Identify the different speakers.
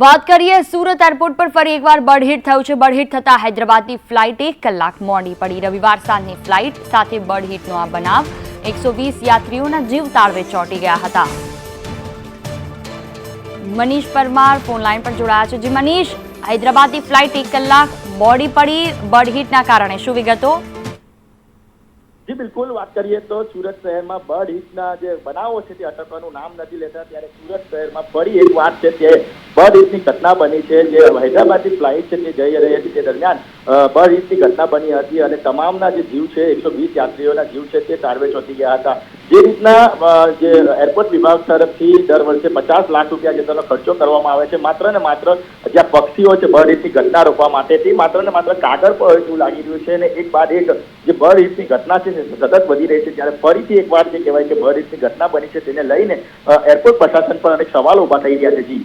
Speaker 1: વાત કરીએ સુરત એરપોર્ટ પર ફરી એકવાર બળહીટ થયું છે. બળહીટ થતા હૈદરાબાદની ફ્લાઇટ એક કલાક મોડી પડી. રવિવાર સાંજની ફ્લાઇટ સાથે બળહીટનો આ બનાવ એકસો યાત્રીઓના જીવ તાળવે ચોંટી ગયા હતા. મનીષ પરમાર ફોન લાઈન પર જોડાયા છે. જી મનીષ, હૈદરાબાદની ફ્લાઇટ એક કલાક મોડી પડી. બળહીટના કારણે શું વિગતો?
Speaker 2: જી, બિલકુલ. વાત કરીએ તો સુરત શહેરમાં બર્ડ હિટના જે બનાવો છે તે અટકવાનું નામ નથી લેતા. ત્યારે સુરત શહેરમાં ફરી એક વાત છે કે બર્ડ ઘટના બની છે જે હૈદરાબાદની ફ્લાઇટ છે તે જઈ રહી હતી તે દરમિયાન અ, ઘટના બની હતી અને તમામના જે જીવ છે એકસો વીસ યાત્રીઓના જીવ છે તે તારવે ચોંટી ગયા હતા. જે રીતના જે એરપોર્ટ વિભાગ તરફથી દર વર્ષે પચાસ લાખ રૂપિયા જેટલો ખર્ચો કરવામાં આવે છે માત્ર ને માત્ર જ્યાં પક્ષીઓ છે બર્ડ ઘટના રોકવા માટે તે માત્ર ને માત્ર કાગળ પર એવું લાગી રહ્યું છે અને એક બાદ એક જે બર્ડ હિટની ઘટના છે સતત વધી રહી છે ત્યારે ફરીથી એક વાર જે કહેવાય કે બર્ડ હિટની ઘટના બની છે તેને લઈને એરપોર્ટ પ્રશાસન પર અનેક સવાલો ઊભા થઈ રહ્યા છે. જી.